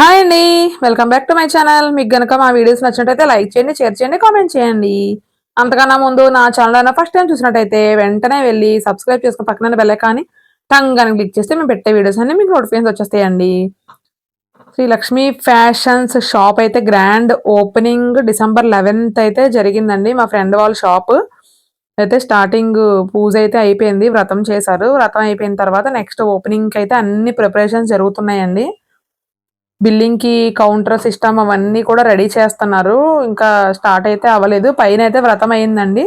Hi అండి. Welcome back to my channel మీకు గనక మా వీడియోస్ నచ్చినట్టయితే లైక్ చేయండి షేర్ చేయండి కామెంట్ చేయండి. అంతకన్నా ముందు నా ఛానల్ ఫస్ట్ టైం చూసినట్టయితే వెంటనే వెళ్ళి సబ్స్క్రైబ్ చేసుకుని పక్కన బెల్ కానీ టంగ్ కానీ క్లిక్ చేస్తే మేము పెట్టే వీడియోస్ అన్ని మీకు నోటిఫికేషన్స్ వచ్చేస్తాయండి. శ్రీ లక్ష్మీ ఫ్యాషన్స్ షాప్ అయితే గ్రాండ్ ఓపెనింగ్ డిసెంబర్ లెవెన్త్ అయితే జరిగిందండి. మా ఫ్రెండ్ వాళ్ళ షాప్ అయితే స్టార్టింగ్ పూజ అయితే అయిపోయింది వ్రతం చేశారు. వ్రతం అయిపోయిన తర్వాత నెక్స్ట్ ఓపెనింగ్ అయితే అన్ని ప్రిపరేషన్స్ జరుగుతున్నాయండి. బిల్లింగ్కి కౌంటర్ సిస్టమ్ అవన్నీ కూడా రెడీ చేస్తున్నారు. ఇంకా స్టార్ట్ అయితే అవ్వలేదు. పైన అయితే వ్రతం అయిందండి.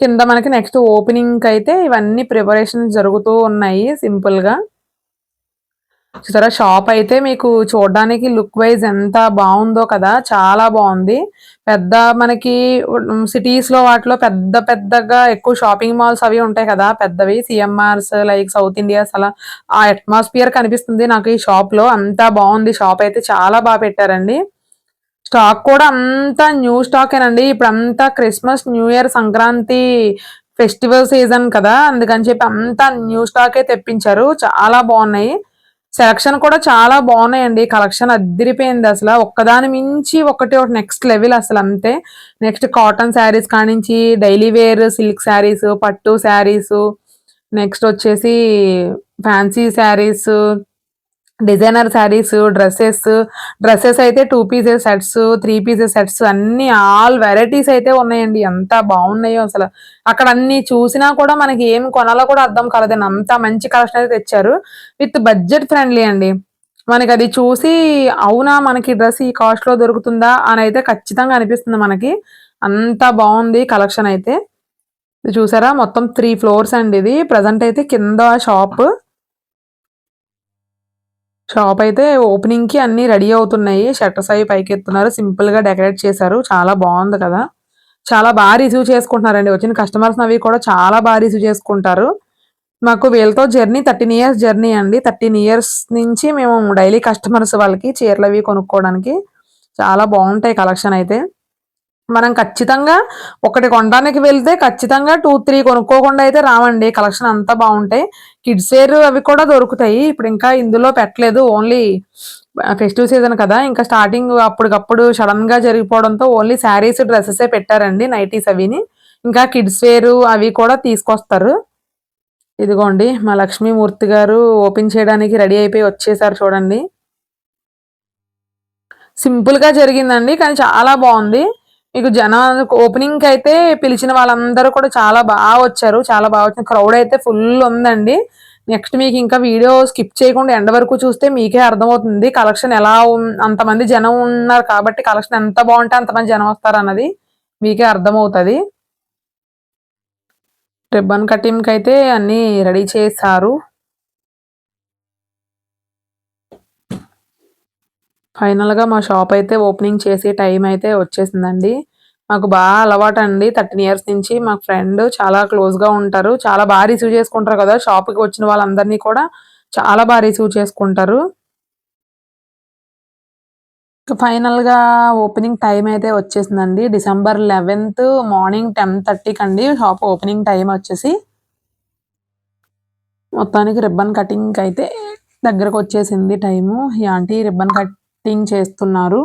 కింద మనకి నెక్స్ట్ ఓపెనింగ్ అయితే ఇవన్నీ ప్రిపరేషన్ జరుగుతూ ఉన్నాయి సింపుల్గా చూసారా? షాప్ అయితే మీకు చూడడానికి లుక్ వైజ్ ఎంత బాగుందో కదా చాలా బాగుంది. పెద్ద మనకి సిటీస్లో వాటిలో పెద్ద పెద్దగా ఎక్కువ షాపింగ్ మాల్స్ అవి ఉంటాయి కదా పెద్దవి. సిఎంఆర్స్ లైక్ సౌత్ ఇండియాస్ అలా ఆ అట్మాస్ఫియర్ కనిపిస్తుంది నాకు ఈ షాప్లో. అంతా బాగుంది షాప్ అయితే చాలా బాగా పెట్టారండి. స్టాక్ కూడా అంతా న్యూ స్టాకేనండి ఇప్పుడు అంతా Christmas New Year Sankranti festival season కదా అందుకని చెప్పి అంతా న్యూ స్టాకే తెప్పించారు. చాలా బాగున్నాయి. సెలక్షన్ కూడా చాలా బాగున్నాయండి. కలెక్షన్ అద్దరిపోయింది అసలు. ఒక్కదాని మించి ఒకటి ఒకటి నెక్స్ట్ లెవెల్ అసలు అంతే. నెక్స్ట్ కాటన్ శారీస్ కానించి డైలీ వేర్ సిల్క్ శారీస్ పట్టు శారీస్ నెక్స్ట్ వచ్చేసి fancy sarees designer sarees dresses dresses అయితే two pieces sets three pieces sets అన్ని ఆల్ వెరైటీస్ అయితే ఉన్నాయండి. ఎంత బాగున్నాయో అసలు. అక్కడ అన్ని చూసినా కూడా మనకి ఏం కొనాలో కూడా అర్థం కాలేదండి. అంత మంచి కలెక్షన్ అయితే తెచ్చారు. విత్ బడ్జెట్ ఫ్రెండ్లీ అండి. మనకి అది చూసి అవునా మనకి డ్రెస్ ఈ కాస్ట్లో దొరుకుతుందా అని అయితే ఖచ్చితంగా అనిపిస్తుంది మనకి. అంత బాగుంది కలెక్షన్ అయితే. చూసారా? మొత్తం త్రీ ఫ్లోర్స్ అండి ఇది. ప్రజెంట్ అయితే కింద షాప్ షాప్ అయితే ఓపెనింగ్కి అన్ని రెడీ అవుతున్నాయి. షట్టర్స్ అవి పైకి ఎత్తున్నారు సింపుల్గా డెకరేట్ చేశారు. చాలా బాగుంది కదా. చాలా బాగా రిసీవ్ చేసుకుంటున్నారండి. వచ్చిన కస్టమర్స్ అవి కూడా చాలా బాగా రిసీవ్ చేసుకుంటారు. మాకు వీళ్ళతో జర్నీ థర్టీన్ ఇయర్స్ జర్నీ అండి. థర్టీన్ ఇయర్స్ నుంచి మేము డైలీ కస్టమర్స్ వాళ్ళకి చీరలు అవి కొనుక్కోవడానికి చాలా బాగుంటాయి కలెక్షన్ అయితే. మనం ఖచ్చితంగా ఒకటి కొనడానికి వెళ్తే ఖచ్చితంగా టూ త్రీ కొనుక్కోకుండా అయితే రావండి. కలెక్షన్ అంతా బాగుంటాయి. కిడ్స్ వేర్ అవి కూడా దొరుకుతాయి. ఇప్పుడు ఇంకా ఇందులో పెట్టలేదు. ఓన్లీ ఫెస్టివ్ సీజన్ కదా. ఇంకా స్టార్టింగ్ అప్పటికప్పుడు సడన్గా జరిగిపోవడంతో ఓన్లీ శారీస్ డ్రెస్సెస్ పెట్టారండి నైటీస్ అవిని. ఇంకా కిడ్స్ వేర్ అవి కూడా తీసుకొస్తారు. ఇదిగోండి మా లక్ష్మీమూర్తి గారు ఓపెన్ చేయడానికి రెడీ అయిపోయి వచ్చేసారు చూడండి. సింపుల్గా జరిగిందండి కానీ చాలా బాగుంది. మీకు జనం ఓపెనింగ్ అయితే పిలిచిన వాళ్ళందరూ కూడా చాలా బాగా వచ్చారు. చాలా బాగా వచ్చిన క్రౌడ్ అయితే ఫుల్ ఉందండి. నెక్స్ట్ మీకు ఇంకా వీడియో స్కిప్ చేయకుండా ఎండ వరకు చూస్తే మీకే అర్థమవుతుంది. కలెక్షన్ ఎలా అంతమంది జనం ఉన్నారు కాబట్టి కలెక్షన్ ఎంత బాగుంటే అంతమంది జనం వస్తారు అన్నది మీకే అర్థమవుతుంది. రిబ్బన్ కటింగ్ అయితే అన్నీ రెడీ చేశారు. ఫైనల్‌గా మా షాప్ అయితే ఓపెనింగ్ చేసే టైం అయితే వచ్చేసిందండి. మాకు బాగా అలవాటు అండి థర్టీన్ ఇయర్స్ నుంచి మా ఫ్రెండ్ చాలా క్లోజ్‌గా ఉంటారు. చాలా బాగా రిసీవ్ చేసుకుంటారు కదా! షాప్‌కి వచ్చిన వాళ్ళందరినీ కూడా చాలా బాగా రిసీవ్ చేసుకుంటారు. ఫైనల్‌గా ఓపెనింగ్ టైం అయితే వచ్చేసిందండి. డిసెంబర్ లెవెన్త్ మార్నింగ్ 10:30కి అండి షాప్ ఓపెనింగ్ టైం వచ్చేసి. మొత్తానికి రిబ్బన్ కటింగ్కి అయితే దగ్గరకు వచ్చేసింది టైము. ఈ ఆంటీ రిబ్బన్ కట్ కటింగ్ చేస్తున్నారు.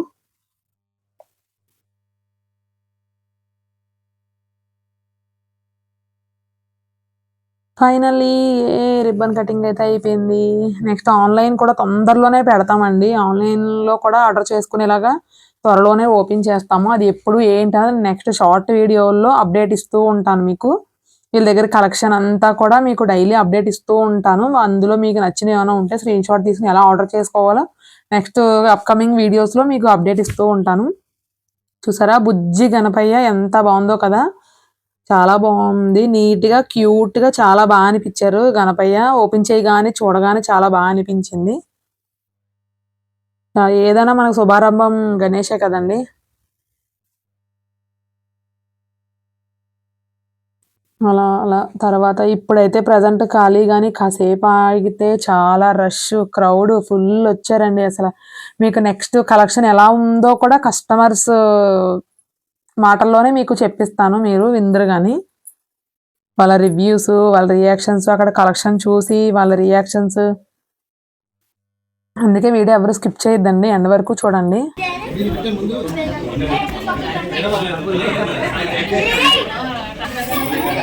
ఫైనల్లీ ఏ రిబ్బన్ కటింగ్ అయితే అయిపోయింది. నెక్స్ట్ ఆన్లైన్ కూడా తొందరలోనే పెడతామండి. ఆన్లైన్లో కూడా ఆర్డర్ చేసుకునేలాగా త్వరలోనే ఓపెన్ చేస్తాము. అది ఎప్పుడు ఏంటనేది నెక్స్ట్ షార్ట్ వీడియోల్లో అప్డేట్ ఇస్తూ ఉంటాను మీకు. వీళ్ళ దగ్గర కలెక్షన్ అంతా కూడా మీకు డైలీ అప్డేట్ ఇస్తూ ఉంటాను. అందులో మీకు నచ్చిన ఏమైనా ఉంటే స్క్రీన్ షాట్ తీసుకుని ఎలా ఆర్డర్ చేసుకోవాలో నెక్స్ట్ అప్కమింగ్ వీడియోస్లో మీకు అప్డేట్ ఇస్తూ ఉంటాను. చూసారా? బుజ్జి గణపయ్య ఎంత బాగుందో కదా? చాలా బాగుంది. నీట్గా క్యూట్గా చాలా బాగా అనిపించారు గణపయ్య. ఓపెన్ చేయగానే చూడగానే చాలా బాగా అనిపించింది. ఏదైనా మనకు శుభారంభం గణేషే కదండి. అలా అలా. తర్వాత ఇప్పుడైతే ప్రజెంట్ ఖాళీ కానీ కాసేపు ఆగితే చాలా రష్ క్రౌడ్ ఫుల్ వచ్చారండి అసలు. మీకు నెక్స్ట్ కలెక్షన్ ఎలా ఉందో కూడా కస్టమర్స్ మాటల్లోనే మీకు చెప్పిస్తాను మీరు విందరు కానీ వాళ్ళ రివ్యూస్ వాళ్ళ రియాక్షన్స్ అక్కడ కలెక్షన్ చూసి వాళ్ళ రియాక్షన్స్. అందుకే వీడియో ఎవరు స్కిప్ చేయొద్దండి ఎండ్ వరకు చూడండి.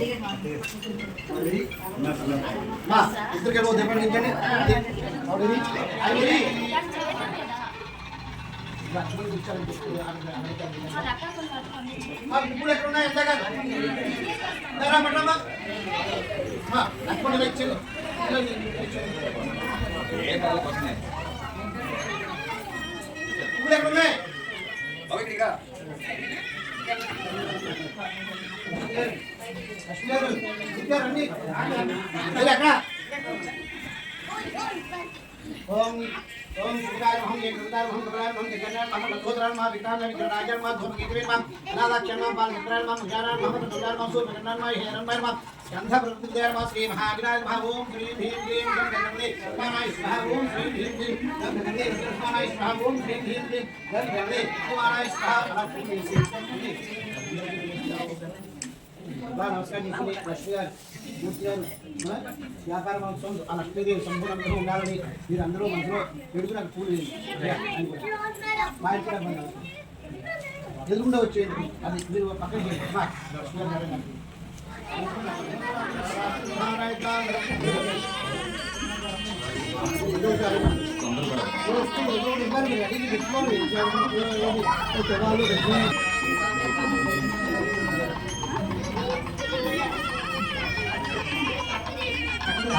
ఆ? అమ్మా, ఇద్దరు దెబ్బలు దించండి ఇప్పుడు ఎక్కడున్నాయి ఎంత కాదు రా అక్కడ వచ్చాను ఇప్పుడు ఎక్కడున్నాయి ఉన్నాయి ओम ओम सुदार हम ये सुदार हम सुदार हम जगन्नाथ हम लखोदरान माँ विकान हम जराजन माँ धूम गिरे माँ नादाक्षण माँ बाल मित्रान माँ मुजारान माँ सुदार माँ सो जगन्नाथ माँ हेरन माँ माँ गंधा प्रकृतिदार माँ श्री महाविनाश माँ ओम श्री भीम भीम गंगनंदे माँ आई स्वाहा ओम श्री भीम भीम गंगनंदे माँ आई स्वाहा ओम श्री भीम भीम गंगनंदे माँ आई स्वाहा भक्ति से వ్యాపార మహోత్సవం ఆ లక్ష్మీదేవి సంపూర్ణంగా ఉండాలని మీరు అందరూ మనసులో ఎడుగు నాకు పూలు ఎదురుకుండా వచ్చేది అది మీరు పక్కన చేయండి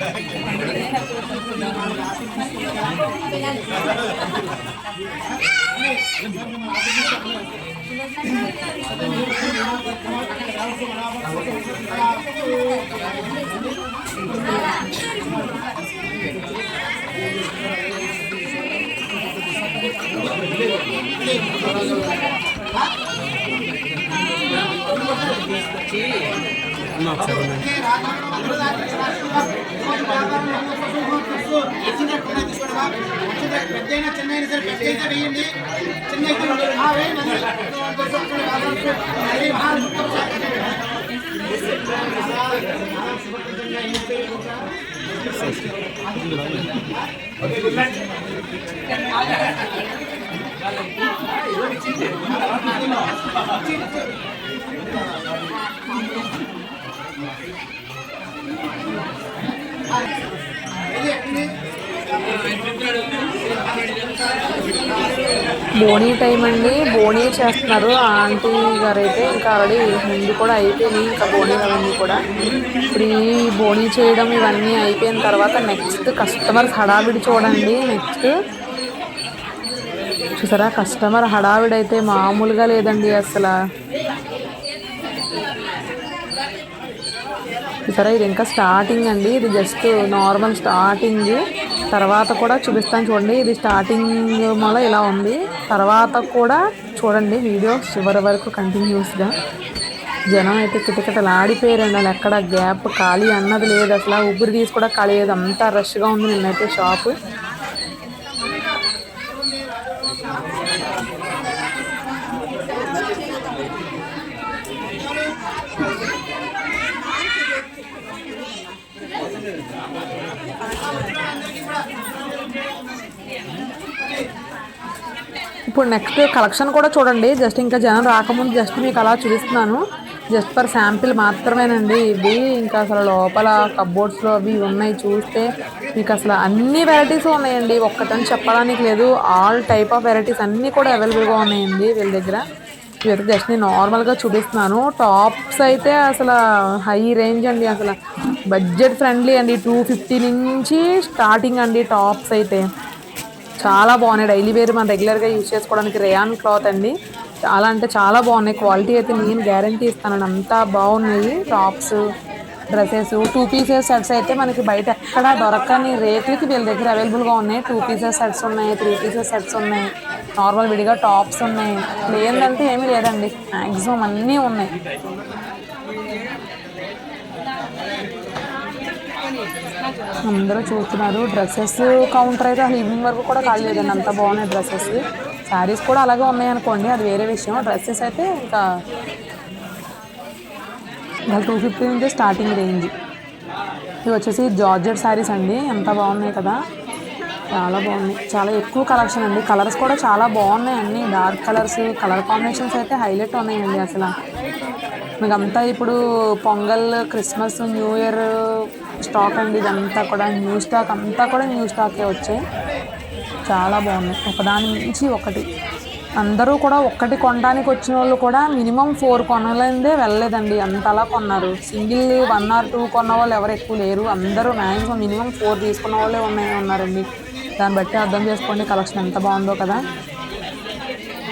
ద్రవందే రాజవర్మ ధృతాగ్ని సరాస్త- ఓం వ్యాపారం నమోస్తు వచ్చిన పెద్ద తీసుకోండి బా. వచ్చిన పెద్దయినా చిన్నైనా సరే పెద్ద అయితే వేయండి చిన్న అయితే ఉండదు. ఆ, వేయండి అది. బోనీ టైం అండి. బోనీ చేస్తున్నారు. ఆంటీ గారు అయితే ఇంకా ఆల్రెడీ ముందు కూడా అయిపోయినాయి. ఇంకా బోనీ అవన్నీ కూడా. ఇప్పుడు ఈ బోనీ చేయడం ఇవన్నీ అయిపోయిన తర్వాత నెక్స్ట్ కస్టమర్స్ హడావిడి చూడండి. నెక్స్ట్ చూసారా? కస్టమర్ హడావిడి అయితే మామూలుగా లేదండి అసలు. చూసారా ఇది ఇంకా స్టార్టింగ్ అండి. ఇది జస్ట్ నార్మల్ స్టార్టింగ్ తర్వాత కూడా చూపిస్తాను చూడండి. ఇది స్టార్టింగ్ వల్ల ఇలా ఉంది. తర్వాత కూడా చూడండి వీడియో చివరి వరకు కంటిన్యూస్గా జనం అయితే కిటకిటలాడిపోయారండి అసలు ఎక్కడ గ్యాప్ ఖాళీ అన్నది లేదు. అసలు ఊపిరి తీసి కూడా ఖాళీ లేదు. అంతా రష్గా ఉంది. నిన్నైతే షాపు ఇప్పుడు నెక్స్ట్ కలెక్షన్ కూడా చూడండి. జస్ట్ ఇంకా జనం రాకముందు జస్ట్ మీకు అలా చూపిస్తున్నాను. జస్ట్ ఫర్ శాంపిల్ మాత్రమేనండి. ఇవి ఇంకా అసలు లోపల కబోర్డ్స్లో అవి ఉన్నాయి చూస్తే మీకు అసలు అన్ని వెరైటీస్ ఉన్నాయండి. ఒక్కటని చెప్పడానికి లేదు. ఆల్ టైప్ ఆఫ్ వెరైటీస్ అన్నీ కూడా అవైలబుల్గా ఉన్నాయండి వీళ్ళ దగ్గర. ఇవైతే జస్ట్ నేను నార్మల్గా చూపిస్తున్నాను. టాప్స్ అయితే అసలు హై రేంజ్ అండి. అసలు బడ్జెట్ ఫ్రెండ్లీ అండి. టూ ఫిఫ్టీ నుంచి స్టార్టింగ్ అండి టాప్స్ అయితే. చాలా బాగున్నాయి. డైలీ వేర్ మనం రెగ్యులర్గా యూజ్ చేసుకోవడానికి రేయాన్ క్లాత్ అండి. చాలా అంటే చాలా బాగున్నాయి. క్వాలిటీ అయితే నేను గ్యారంటీ ఇస్తానండి. అంతా బాగున్నాయి. Tops dresses two pieces sets అయితే మనకి బయట ఎక్కడ దొరకని రేట్లకి వీళ్ళ దగ్గర అవైలబుల్గా ఉన్నాయి. టూ పీసెస్ సెట్స్ ఉన్నాయి త్రీ పీసెస్ సెట్స్ ఉన్నాయి. నార్మల్ విడిగా టాప్స్ ఉన్నాయి. లేదంటే ఏమీ లేదండి. మ్యాక్సిమం అన్నీ ఉన్నాయి. అందరూ చూస్తున్నారు. డ్రెస్సెస్ కౌంటర్ అయితే అసలు ఈవినింగ్ వరకు కూడా ఖాళీ లేదండి అంత బాగున్నాయి డ్రెస్సెస్ శారీస్ కూడా అలాగే ఉన్నాయి అనుకోండి. అది వేరే విషయం. డ్రెస్సెస్ అయితే ఇంకా ఇంకా టూ ఫిఫ్టీ నుంచి స్టార్టింగ్ రేంజ్ ఇవి వచ్చేసి జార్జెట్ శారీస్ అండి. ఎంత బాగున్నాయి కదా. చాలా బాగున్నాయి. చాలా ఎక్కువ కలెక్షన్ అండి. కలర్స్ కూడా చాలా బాగున్నాయి అన్నీ. డార్క్ కలర్స్ కలర్ కాంబినేషన్స్ అయితే హైలైట్ ఉన్నాయండి అసలు. అంతా ఇప్పుడు Pongal Christmas New Year stock అండి. ఇదంతా కూడా న్యూ స్టాక్. అంతా కూడా న్యూ స్టాకే వచ్చాయి. చాలా బాగుంది ఒకదాని మించి ఒకటి. అందరూ కూడా ఒక్కటి కొనడానికి వచ్చిన వాళ్ళు కూడా మినిమం ఫోర్ కొనలేదే వెళ్ళలేదండి. అంతలా కొన్నారు. సింగిల్ వన్ ఆర్ టూ కొన్న వాళ్ళు ఎవరు ఎక్కువ లేరు. అందరూ మ్యాక్సిమం మినిమం ఫోర్ తీసుకున్న వాళ్ళే ఉన్నాయి ఉన్నారండి. దాన్ని బట్టి అర్థం చేసుకోండి. కలెక్షన్ ఎంత బాగుందో కదా.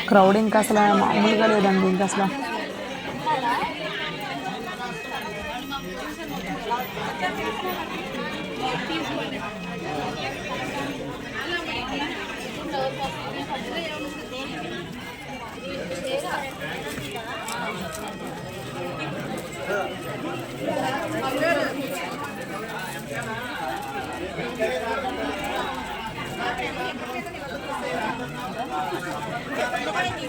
క్రౌడ్ ఇంకా అసలు మామూలుగా లేదండి. ఇంకా అసలు చెప్పలు బాగుంటుంది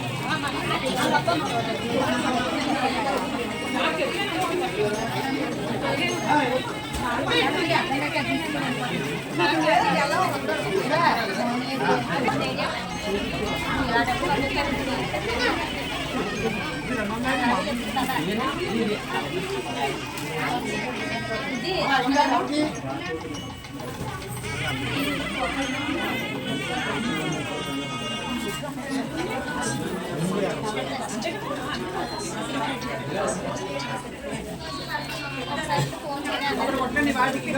Terima kasih. ఎట్టేసారా ఇక్కడ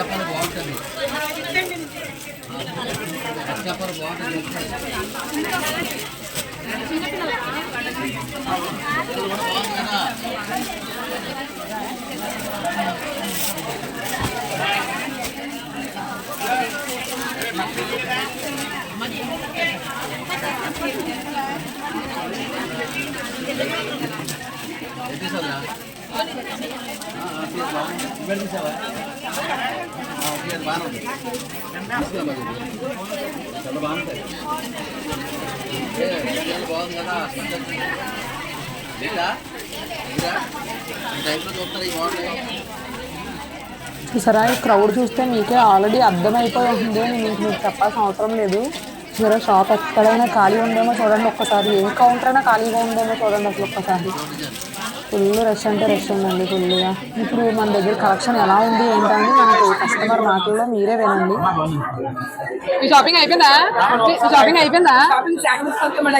బాగానే బాగుంటుంది తీసుకో బాగుంటుంది చాలా సరే బాగుంది కదా లేదా టైంలో చూస్తారు ఈ క్రౌడ్ చూస్తే మీకే ఆల్రెడీ అర్థమైపోయి ఉంటుంది మీకు మీకు చెప్పాల్సిన అవసరం లేదు. చూసారా షాప్ ఎక్కడైనా ఖాళీ ఉందేమో చూడండి ఒక్కసారి. ఏ కౌంటర్ అయినా ఖాళీగా ఉందేమో చూడండి అసలు ఒక్కసారి. ఫుల్ రష్ అంటే రష్ ఉందండి ఫుల్గా ఇప్పుడు మన దగ్గర కలెక్షన్ ఎలా ఉంది ఏంటని మనకు కస్టమర్ మాటల్లో మీరే వినండి. ఈ షాపింగ్ అయిపోయిందా? ఈ షాపింగ్ అయిపోయిందా?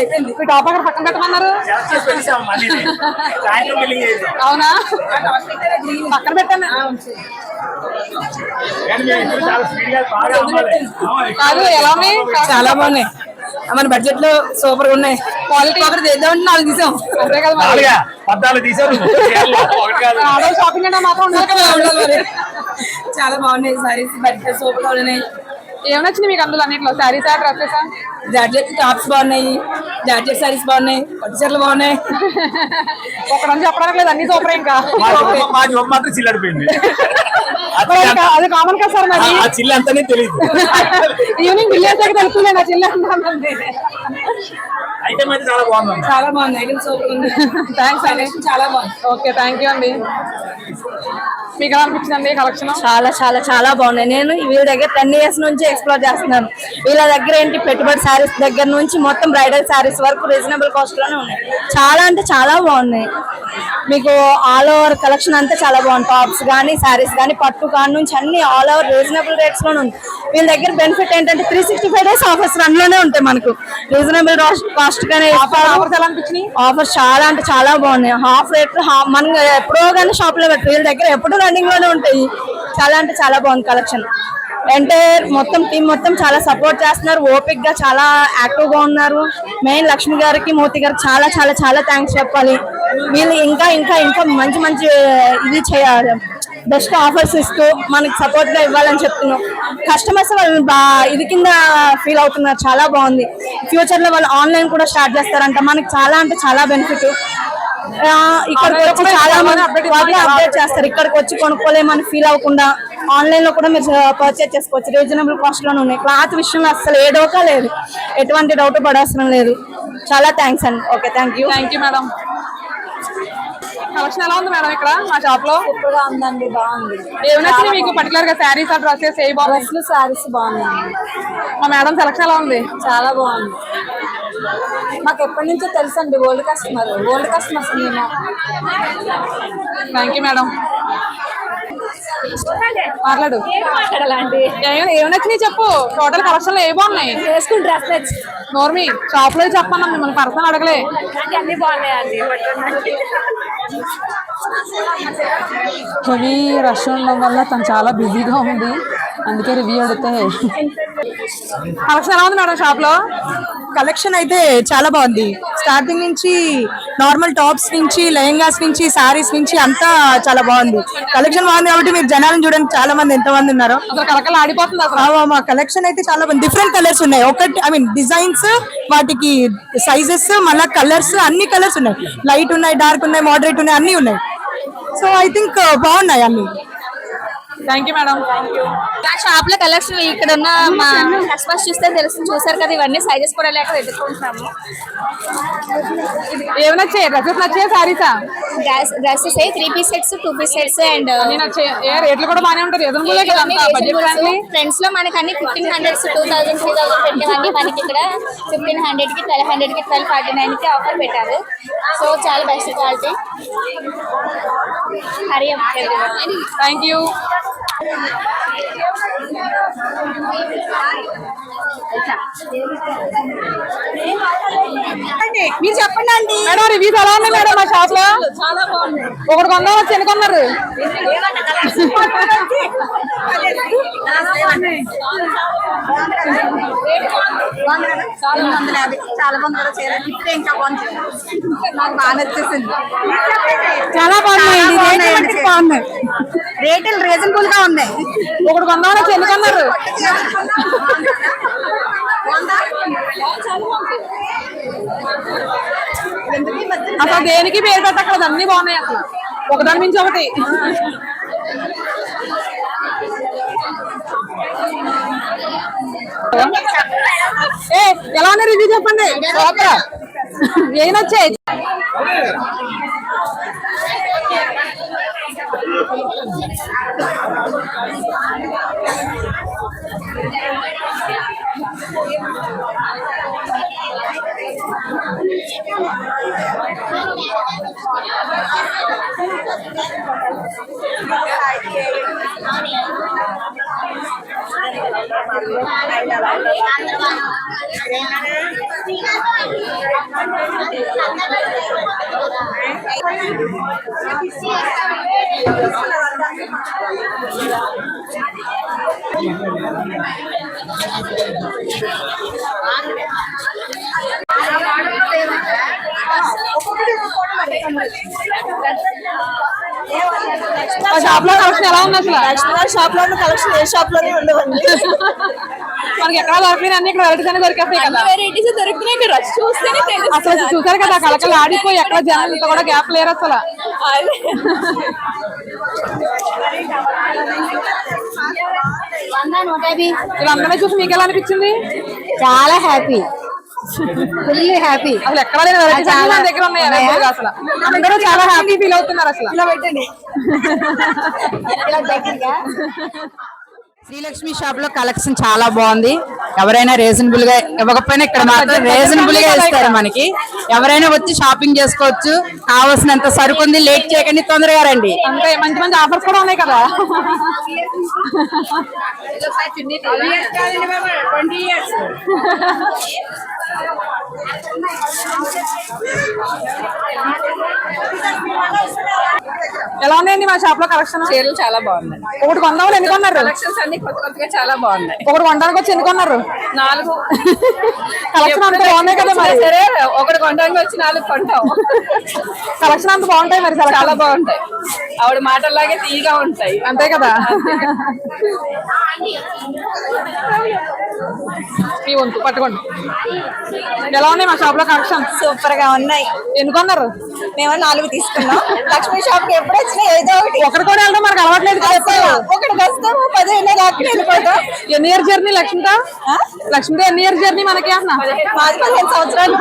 అయిపోయింది మీ టాప్ అక్కడ పక్కన పెట్టమన్నారు. అవునా? పక్కన పెట్టాను కాదు ఎలా ఉన్నాయి చాలా బాగున్నాయి. మన బడ్జెట్లో సూపర్గా ఉన్నాయి. క్వాలిటీ ఒకటి చేద్దామంటే నాలుగు తీసాం. అంతే కదా పద్నాలుగు తీశారు ఒకటి కాదు ఆడవాళ్ళు షాపింగ్ అంటే మాత్రం ఉండాలి కదా. ఉండాలి మరి. చాలా బాగున్నాయి సారీస్ బడ్జెట్ సూపర్గా ఉన్నాయి. ఏం నచ్చింది మీకు అందులో అన్నిట్లో? శారీసా డ్రెస్సెసా జార్జెట్ టాప్స్ బాగున్నాయి. జార్జెట్ సారీస్ బాగున్నాయి. పట్టు చీరలు బాగున్నాయి. ఒకడని చెప్పడానికి లేదు అన్ని సూపర్ ఇంకా. మాత్రం చిల్లడిపోయింది అది కామన్ కదా సార్ మరి? అంత- ఆ చిల్లు అంతనే తెలియదు ఈవినింగ్ దగ్గర తెలుస్తుంది నా చిల్ల అంటుంది అయితే అయితే చాలా బాగుంది చాలా బాగుంది ఐటమ్ సూపర్ ఉంది. థ్యాంక్స్ అండి చాలా బాగుంది. ఓకే థ్యాంక్ యూ అండి. మీకు ఎలా అనిపించిందండి కలెక్షన్? చాలా చాలా చాలా బాగున్నాయి. నేను వీళ్ళ దగ్గర టెన్ ఇయర్స్ నుంచి ఎక్స్ప్లోర్ చేస్తున్నాను. వీళ్ళ దగ్గర ఏంటి పెట్టుబడి శారీస్ దగ్గర నుంచి మొత్తం బ్రైడల్ శారీస్ వరకు రీజనబుల్ కాస్ట్లోనే ఉన్నాయి. చాలా అంటే చాలా బాగున్నాయి. మీకు ఆల్ ఓవర్ కలెక్షన్ అంతా చాలా బాగుంది. టాప్స్ కానీ శారీస్ కానీ పట్టు కాడి నుంచి అన్ని ఆల్ ఓవర్ రీజనబుల్ రేట్స్లోనే ఉంది వీళ్ళ దగ్గర బెనిఫిట్ ఏంటంటే three sixty five days offers రన్లోనే ఉంటాయి మనకు. రీజనబుల్ కాస్ట్ గానే ఆఫర్స్ చాలా అంటే చాలా బాగున్నాయి. హాఫ్ రేట్ మనం ఎప్పుడో కానీ షాప్లో పెట్టరు వీళ్ళ దగ్గర ఎప్పుడూ రన్నింగ్లోనే ఉంటాయి. చాలా అంటే చాలా బాగుంది కలెక్షన్ అంటే మొత్తం టీం మొత్తం చాలా సపోర్ట్ చేస్తున్నారు. ఓపిక్గా చాలా యాక్టివ్గా ఉన్నారు. మెయిన్ లక్ష్మి గారికి మోతి గారికి చాలా చాలా చాలా థ్యాంక్స్ చెప్పాలి. వీళ్ళు ఇంకా ఇంకా ఇంకా మంచి మంచి ఇది చేయాలి. బెస్ట్ ఆఫర్స్ ఇస్తూ మనకి సపోర్ట్గా ఇవ్వాలని చెప్తున్నాం. కస్టమర్స్ వాళ్ళు బా ఇది కింద ఫీల్ అవుతున్నారు. చాలా బాగుంది. ఫ్యూచర్లో వాళ్ళు ఆన్లైన్ కూడా స్టార్ట్ చేస్తారంట. మనకి చాలా అంటే చాలా బెనిఫిట్ ఇక్కడికి వచ్చి చాలా మంది వాళ్ళే అప్డేట్ చేస్తారు. ఇక్కడికి వచ్చి కొనుక్కోలేమని ఫీల్ అవ్వకుండా ఆన్లైన్లో కూడా మీరు పర్చేస్ చేసుకోవచ్చు. రీజనబుల్ కాస్ట్లోనే ఉన్నాయి. క్లాత్ విషయంలో అసలు ఏ డోకా లేదు. ఎటువంటి డౌట్ పడవసరం లేదు. చాలా థ్యాంక్స్ అండి. Okay thank you thank you madam collection ఎలా ఉంది మేడం ఇక్కడ? మా షాప్లో? సూపర్గా ఉందండి. బాగుంది. ఏమి నచ్చింది మీకు పర్టికులర్గా శారీస్ డ్రెస్సెస్ ఏ డ్రెస్లు శారీస్ బాగున్నాయి. మా మేడం సెలక్షన్ ఎలా ఉంది? చాలా బాగుంది. మాకు ఎప్పటి నుంచో తెలుసు అండి ఓల్డ్ కస్టమర్ ఓల్డ్ కస్టమర్స్ మేము. థ్యాంక్ యూ మేడం మాట్లాడు. మాట్లాడాలండి ఏం- ఏం నచ్చినాయి చెప్పు. టోటల్ కలెక్షన్లో ఏ బాగున్నాయి? వేసుకుని డ్రెస్ నోర్మి షాప్లో చెప్పన్నా మిమ్మల్ని పర్సనల్ అడగలే. అన్ని బాగున్నాయండి హెవీ రష్ ఉండడం వల్ల తను చాలా బిజీగా ఉంది. అందుకే రివ్యూ అడిగితే. కలెక్షన్ ఎలా ఉంది మేడం షాప్లో? కలెక్షన్ అయితే చాలా బాగుంది. స్టార్టింగ్ నుంచి నార్మల్ టాప్స్ నుంచి లెహంగాస్ నుంచి సారీస్ నుంచి అంతా చాలా బాగుంది. కలెక్షన్ బాగుంది కాబట్టి మీరు జనాలను చూడండి చాలా మంది ఎంత మంది ఉన్నారు కలకలు ఆడిపోతుంది అసలు. మా కలెక్షన్ అయితే చాలా బాగుంది డిఫరెంట్ కలర్స్ ఉన్నాయి. ఒకటి ఐ మీన్ డిజైన్స్ వాటికి సైజెస్ మళ్ళీ కలర్స్ అన్ని కలర్స్ ఉన్నాయి. లైట్ ఉన్నాయి డార్క్ ఉన్నాయి మోడరేట్ ఉన్నాయి అన్ని ఉన్నాయి. సో ఐ థింక్ బాగున్నాయి అన్ని. థ్యాంక్ యూ మేడం మా షాప్లో కలెక్షన్ ఇక్కడ ఉన్న మా కస్టమర్స్ చూస్తే తెలుస్తుంది. చూసారు కదా ఇవన్నీ సైజెస్ కూడా లేక వెతుక్కుంటున్నాము. ఏమి నచ్చాయి? డ్రెస్సెస్ నచ్చాయి శారీసా dresses three piece sets two piece sets and రేట్లు కూడా బాగానే ఫ్రెండ్లీ ఫ్రెండ్స్లో మనకి అన్ని fifteen hundreds two thousand three thousand పెట్టేవన్నీ మనకి ఇక్కడ ఫిఫ్టీన్ హండ్రెడ్కి ట్వెల్వ్ హండ్రెడ్కి ట్వెల్వ్ ఫార్టీ నైన్కి ఆఫర్ పెట్టారు. సో చాలా best quality Hari thank you మీరు చెప్పండి అండి. మేడం రివ్యూస్ ఎలా ఉన్నాయి మేడం మా షాప్లో? ఒకటి కొందాం వచ్చి ఎన్ని కొన్నారు చాలా వందల యాభై చాలా బాగుంది కూడా చీర ఇప్పుడే ఇంకా బాగుంది నాకు బాగా నచ్చేసింది చాలా బాగున్నాయి. రేట్లు రీజనబుల్గా ఉన్నాయి ఒకటి కొందాం వచ్చి అసలు దేనికి పేరు పెట్టక్కర్లేదు అన్ని బాగున్నాయి అసలు. ఒకదాని మించి ఒకటి. ఏ ఎలా ఉన్నాయి రివ్యూ చెప్పండి. ఏం వచ్చాయి ఆ షాప్లో కలెక్షన్ ఎలా ఉంది అసలు? షాప్లో కలెక్షన్ ఏ షాప్లోనే ఉండవండి. మనకి ఎక్కడ దొరికిన అన్ని ఇక్కడ వెరైటీస్ అన్ని దొరికేస్తాయి కదా. వెరైటీస్ దొరుకుతున్నాయి ఇక్కడ చూస్తేనే అసలు చూసారు కదా కలకలు ఆడిపోయి ఎక్కడ జనాలు ఇంత కూడా గ్యాప్ లేరు అసలు. వీళ్ళందరినీ చూసి మీకు ఎలా అనిపించింది? చాలా హ్యాపీ హ్యాపీ అసలు ఎక్కడ లేని వెరైటీస్ అన్ని మన దగ్గర ఉన్నాయి? available గా అసలు అందరూ చాలా హ్యాపీ ఫీల్ అవుతున్నారు అసలు. ఇలా పెట్టండి. ఇలా దగ్గరగా శ్రీలక్ష్మి షాప్లో కలెక్షన్ చాలా బాగుంది. ఎవరైనా రీజనబుల్గా ఇవ్వకపోయినా ఇక్కడ మాత్రం రీజనబుల్గా ఇస్తారు మనకి. ఎవరైనా వచ్చి షాపింగ్ చేసుకోవచ్చు. కావాల్సినంత సరుకు ఉంది లేట్ చేయకండి తొందరగా రండి. అంటే మంచి మంచి ఆఫర్స్ కూడా ఉన్నాయి కదా. ఎలా ఉన్నాయండి మా షాప్లో కలెక్షన్ చీరలు చాలా బాగున్నాయి. ఒకటి కొందాం ఎన్ని కొన్నారు? కలెక్షన్స్ అన్ని కొత్త కొత్తగా చాలా బాగున్నాయి. ఒకటి కొనడానికి వచ్చి ఎన్ని కొన్నారు నాలుగు. కలెక్షన్ అంత బాగున్నాయి కదా మరి? సరే ఒకటి కొనడానికి వచ్చి నాలుగు కొంటాం. కలెక్షన్ అంత బాగుంటాయి మరి చాలా చాలా బాగుంటాయి. ఆవిడ మాటల్లాగే తీగా ఉంటాయి. అంతే కదా? మీ వంతు పట్టుకోండి. ఎలా ఉన్నాయి మా షాప్లో కలెక్షన్ సూపర్గా ఉన్నాయి. ఎన్ని కొన్నారు మేము నాలుగు తీసుకున్నాం. లక్ష్మీ షాప్కి ఎప్పుడు వచ్చినా ఏదో ఒకటి. ఒకటి కూడా వెళ్ళడం మనకు అలవాట్లేదు కదా ఒకటి వస్తాము పదిహేను ఎన్ని ఇయర్ జర్నీ లక్ష్మితో? లక్ష్మితో ఎన్ని ఇయర్ జర్నీ మనకి అన్న? మాది పదిహేను సంవత్సరాలు.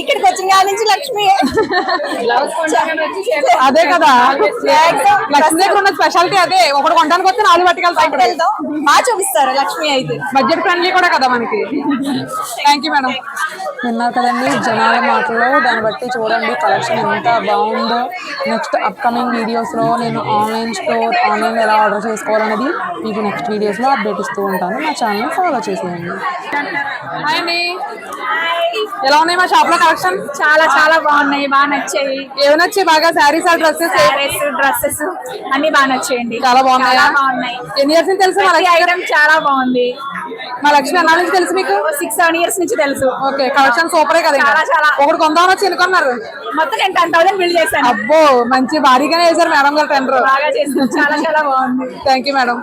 ఇక్కడికి వచ్చిన కాడి నుంచి లక్ష్మి. అదే కదా. లక్ష్మి దగ్గర ఉన్న స్పెషాలిటీ అదే. ఒకటి కొనడానికి వస్తే నాలుగు పట్టుకెళ్తాం వెళ్తాం బాగా చూపిస్తారు లక్ష్మి అయితే. బడ్జెట్ ఫ్రెండ్లీ కూడా కదా మనకి. థ్యాంక్ యూ మేడం విన్నారు కదండి జనాల మాటలు. దాన్ని బట్టి చూడండి కలెక్షన్ ఎంత బాగుందో. నెక్స్ట్ అప్కమింగ్ వీడియోస్లో నేను ఆన్లైన్ స్టోర్ ఆన్లైన్ ఎలా ఆర్డర్ చేసుకోవాలనేది మీకు నెక్స్ట్ వీడియోస్లో అప్డేట్ ఇస్తూ ఉంటాను. మా ఛానల్ ఫాలో చేసేయండి. హాయ్ ఎలా ఉన్నాయి మా షాప్లో కలెక్షన్ చాలా చాలా బాగున్నాయి. బాగా నచ్చాయి. ఏమైనా వచ్చాయి బాగా? శారీస్ ఆ డ్రెస్సెస్ సారీస్ డ్రెస్సెస్ అన్ని బాగా నచ్చాయండి. చాలా బాగున్నాయా? బాగున్నాయి. ఎన్ని ఇయర్స్ నుంచి తెలుసు ఐటమ్ చాలా బాగుంది. మా లక్ష్మి అన్నా నుంచి తెలుసు మీకు? సిక్స్ సెవెన్ ఇయర్స్ నుంచి తెలుసు. ఓకే కలెక్షన్ సూపరే కదా. చాలా, చాలా. ఒకటి కొందామని వచ్చి ఎన్ని కొన్నారు మొత్తం నేను టెన్ థౌసండ్ బిల్ చేశాను. అబ్బో మంచి భారీగానే వేశారు మేడం గారు టెండర్ బాగా చాలా చాలా బాగుంది. Thank you madam